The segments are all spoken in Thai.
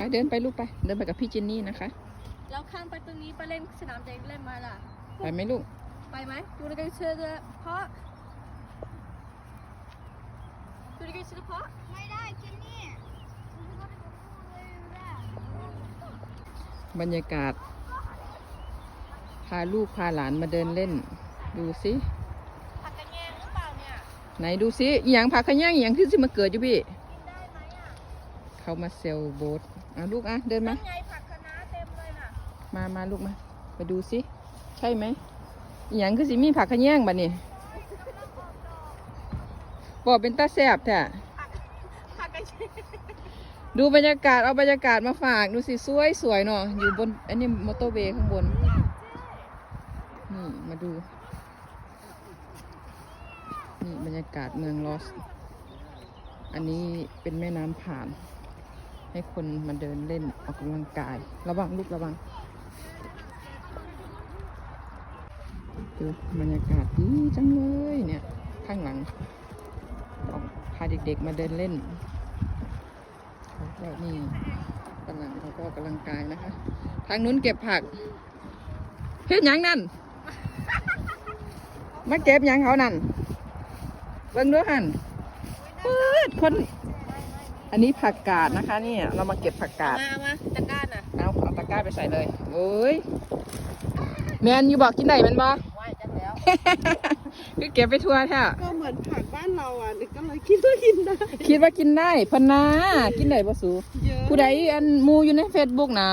ไปเดินไปลูกไป เดินไปกับพี่จินนี่นะคะ แล้วข้ามไปตรงนี้ไปเล่นสนามเด็กเล่นมาล่ะ ไปไหมลูก ไปไหมดูในกันเชื่อเลยเพราะดูในกันเชื่อเพราะไม่ได้กินนี่คุณก็ได้กับพูดเลยนะบรรยากาศ พาลูกพาหลานมาเดินเล่น ดูสิผักกระแยงหรือเปล่าเนี่ยไหนดูสิอหย่างผักขะย่างอหย่างที่สิมาเกิดอยู่พี่ กินได้ไหมอะ เขามาเซลล์โบ๊ทอะลูกอะเดินมา นั่นไงผักคะน้าเต็มเลยน่ะมามาลูกมาไปดูสิ ใช่ไหมอหย่างคือสิมีผักขะแยงบัดนี้บอกเป็นตาแสบแท้ผักกระแยงดูบรรยากาศเอาบรรยากาศมาฝากดูสิสวยสวยเนาะอยู่บนอันนี้มอเตอร์เวย์ข้างบน นี่มาดู นี่บรรยากาศเมืองลอส อันนี้เป็นแม่น้ำผ่าน ให้คนมาเดินเล่นออกกำลังกาย ระวังลูกระวังดูบรรยากาศดีจังเลยเนี่ยข้างหลังออกพาเด็กๆมาเดินเล่นเขาก็นี่กำลังเขาก็ออกกำลังกายนะคะ ทางนู้นเก็บผักเฮ็ดหยังนั่นมาเก็บหยังเขานั่นเบิ่งด้วยหันปื๊ดคน อันนี้ผักกาดนะคะเนี่ยเรามาเก็บผักกาด มามาตะกร้าน่ะเอาเอาตะกร้าไปใส่เลยโอ้ยแมนอยู่บอกกินได้แมันบ่ไหวจังแล้ว คือเก็บไปทั่วแท้ก็เหมือนผักบ้านเราอะก็เลยคิดว่ากินได้คิดว่ากินได้พะนากินได้บ่สู เยอะผู้ใดอันหมูอยู่ในเฟซบุ๊กนะ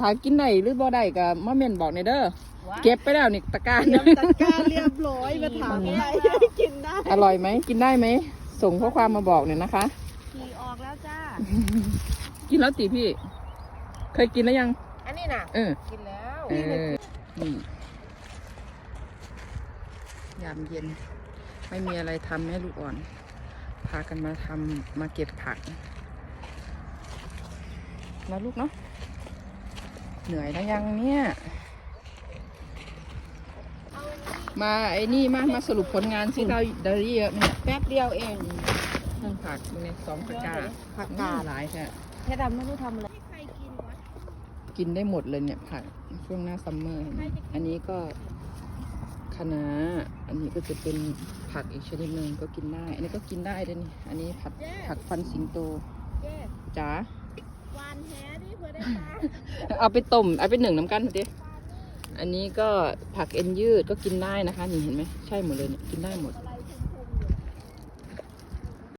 ถ้ากินได้หรือบ่ได้ก็มาเม่นบอกในอยเด้อเก็บไปแล้วนี่ตะกร้าเตรียมจัดการเรียบร้อยมาถามอะไรกินได้ อร่อยไหมกินได้ไหม ส่งข้อความมาบอกหน่อยนะคะขี่ออก แล้วจ้า กินแล้วตีพี่ เคยกินแล้วยัง อันนี้น่ะ เออ กินแล้วเออนี่ยามเย็น ไม่มีอะไรทำให้ลูกอ่อน พากันมาทำมาเก็บผักมาลูกเนาะ เหนื่อยแล้วยังเนี่ย มาไอ้นี่มามาสรุปผลงานสิเราได้เยอะไหมเนี่ยแป๊บเดียวเอง นั่งผักเนี่ยสองตะกร้าผักกาดหลายแค่แค่ดำไม่รู้ทำอะไรใครกินวะกินได้หมดเลยเนี่ยผักช่วงหน้าซัมเมอร์เห็นไหมอันนี้ก็คะน้าอันนี้ก็จะเป็นผักอีกชนิดหนึ่งก็กินได้ อันนี้ก็กินได้ด้วยนี่อันนี้ผัดผักฟันสิงโตเจ๊จ๋าวานแหดิเพื่อได้ปลาเอาไปต้มเอาไปหนึ่งน้ำกันสิอันนี้ก็ผักเอ็นยืดก็กินได้นะคะ นี่เห็นไหมใช่หมดเลยเนี่ยกินได้หมดอะไร